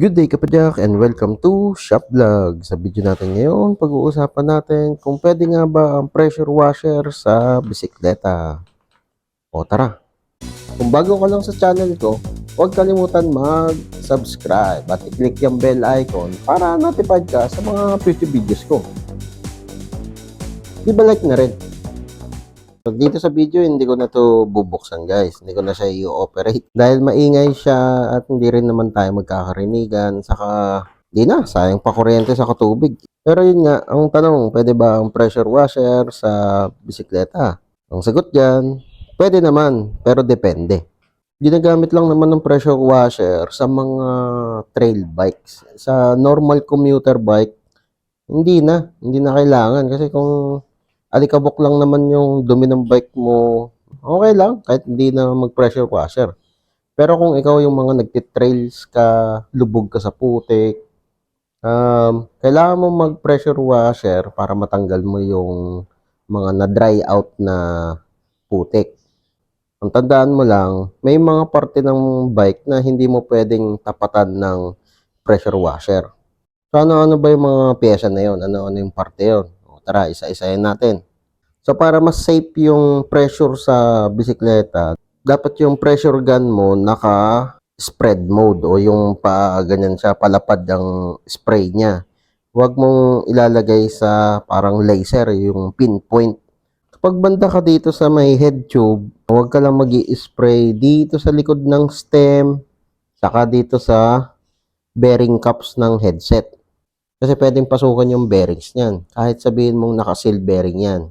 Good day kapadyak and welcome to Shop Vlog. Sa video natin ngayon, pag-uusapan natin kung pwede nga ba ang pressure washer sa bisikleta. O tara! Kung bago ka lang sa channel ko, huwag kalimutan mag-subscribe at i-click yung bell icon para notified ka sa mga future videos ko. Di ba like na rin? So, dito sa video, hindi ko na to bubuksan guys. Hindi ko na siya i-operate. Dahil maingay siya at hindi rin naman tayo magkakarinigan. Saka, di na, sayang pa kuryente sa katubig. Pero yun nga, ang tanong, pwede ba ang pressure washer sa bisikleta? Ang sagot dyan, pwede naman, pero depende. Ginagamit lang naman ng pressure washer sa mga trail bikes. Sa normal commuter bike, hindi na. Hindi na kailangan. Kasi kung alikabok lang naman yung dumi ng bike mo, okay lang, kahit hindi na mag-pressure washer. Pero kung ikaw yung mga nagtitrails ka, lubog ka sa putik, um, kailangan mo mag-pressure washer para matanggal mo yung mga na-dry out na putik. Ang tandaan mo lang, may mga parte ng bike na hindi mo pwedeng tapatan ng pressure washer. So ano-ano ba yung mga pyesa na yon? Ano-ano yung parte yon? Tara, isa-isayin natin. So para mas safe yung pressure sa bisikleta, dapat yung pressure gun mo naka spread mode o yung pa ganyan siya palapad ang spray niya. Huwag mong ilalagay sa parang laser yung pinpoint. Kapag banda ka dito sa may head tube, huwag ka lang mag spray dito sa likod ng stem, saka dito sa bearing cups ng headset. Kasi pwedeng pasukan yung bearings niyan. Kahit sabihin mong naka-seal bearing yan.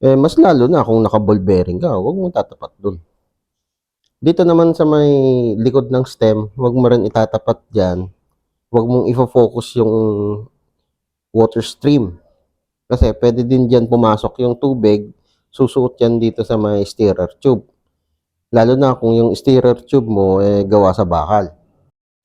Eh, mas lalo na kung naka-ball bearing ka, huwag mong tatapat dun. Dito naman sa may likod ng stem, huwag mo rin itatapat dyan. Huwag mong ifo-focus yung water stream. Kasi pwede din dyan pumasok yung tubig, susuot yan dito sa may steerer tube. Lalo na kung yung steerer tube mo eh, gawa sa bakal.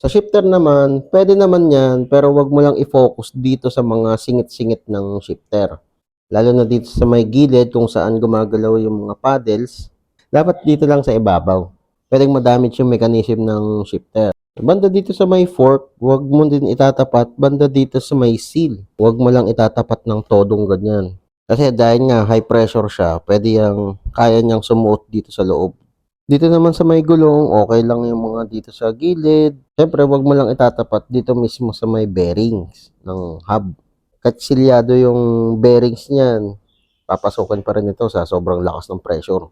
Sa shifter naman, pwede naman yan, pero wag mo lang i-focus dito sa mga singit-singit ng shifter. Lalo na dito sa may gilid kung saan gumagalaw yung mga paddles, dapat dito lang sa ibabaw. Pwedeng madamage yung mechanism ng shifter. Banda dito sa may fork, wag mo din itatapat. Banda dito sa may seal, wag mo lang itatapat ng todong ganyan. Kasi dahil nga high pressure siya, pwede yung kaya niyang sumuot dito sa loob. Dito naman sa may gulong, okay lang yung mga dito sa gilid. Siyempre, wag mo lang itatapat dito mismo sa may bearings ng hub. Kahit silyado yung bearings niyan, papasukan pa rin ito sa sobrang lakas ng pressure.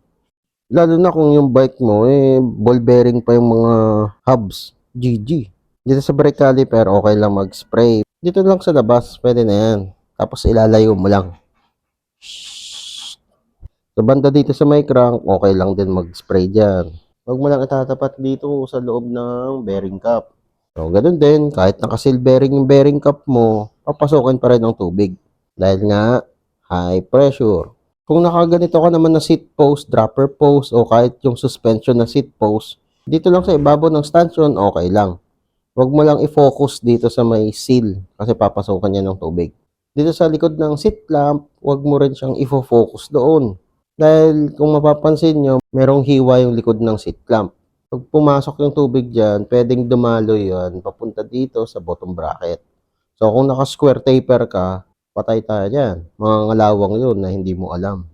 Lalo na kung yung bike mo, eh, ball bearing pa yung mga hubs. GG. Dito sa brake caliper, okay lang mag-spray. Dito lang sa labas, pwede na yan. Tapos ilalayo mo lang. Sa banda dito sa may crank, okay lang din mag-spray dyan. Huwag mo lang itatapat dito sa loob ng bearing cup. So, ganun din, kahit naka-seal bearing yung bearing cup mo, papasokin pa rin ng tubig. Dahil nga, high pressure. Kung nakaganito ka naman na seat post, dropper post, o kahit yung suspension na seat post, dito lang sa ibabaw ng stanchion, okay lang. Huwag mo lang i-focus dito sa may seal kasi papasokan niya ng tubig. Dito sa likod ng seat lamp, huwag mo rin siyang i-focus doon. Dahil kung mapapansin nyo, merong hiwa yung likod ng seat clamp. Pag pumasok yung tubig dyan, pwedeng dumalo yan papunta dito sa bottom bracket. So kung naka-square taper ka, patay tayo dyan. Mga ngalawang yun na hindi mo alam.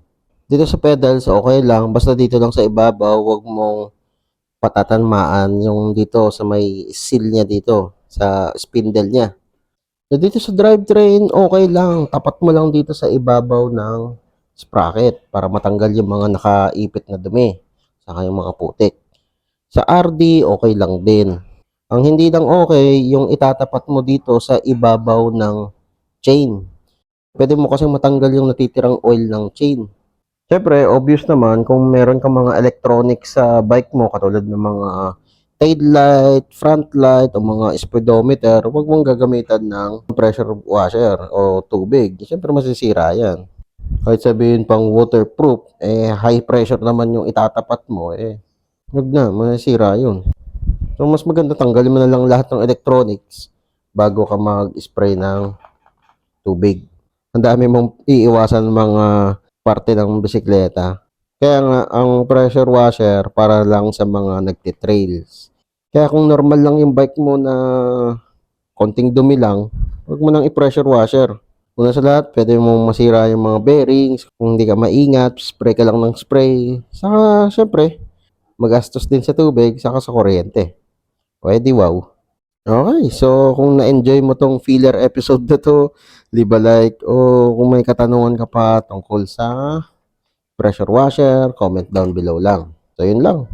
Dito sa pedals, okay lang. Basta dito lang sa ibabaw, huwag mong patatanmaan yung dito sa may seal niya dito, sa spindle niya. So dito sa drivetrain, okay lang. Tapat mo lang dito sa ibabaw ng sprocket para matanggal yung mga nakaipit na dumi saka yung mga putik. Sa RD, okay lang din. Ang hindi lang okay, yung itatapat mo dito sa ibabaw ng chain. Pwede mo kasi matanggal yung natitirang oil ng chain. Siyempre, obvious naman kung meron kang mga electronics sa bike mo katulad ng mga tail light, front light, o mga speedometer, huwag mong gagamitan ng pressure washer o tubig. Siyempre, masisira yan kahit sabihin pang waterproof, eh high pressure naman yung itatapat mo, eh wag na, masira yun. So mas maganda tanggalin mo na lang lahat ng electronics bago ka mag-spray ng tubig. Ang dami mong iiwasan mga parte ng bisikleta. Kaya nga, ang pressure washer para lang sa mga nagtitrails. Kaya kung normal lang yung bike mo na konting dumi lang, huwag mo nang i-pressure washer. Una sa lahat, pwede mong masira yung mga bearings. Kung hindi ka maingat, spray ka lang ng spray. Saka, syempre, magastos din sa tubig, saka sa kuryente. Pwede wow. Okay, so kung na-enjoy mo tong filler episode na to, leave a like o kung may katanungan ka pa tungkol sa pressure washer, comment down below lang. So yun lang.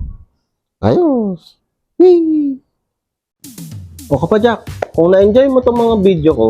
Ayos. Whee! O kapadyak, kung na-enjoy mo tong mga video ko,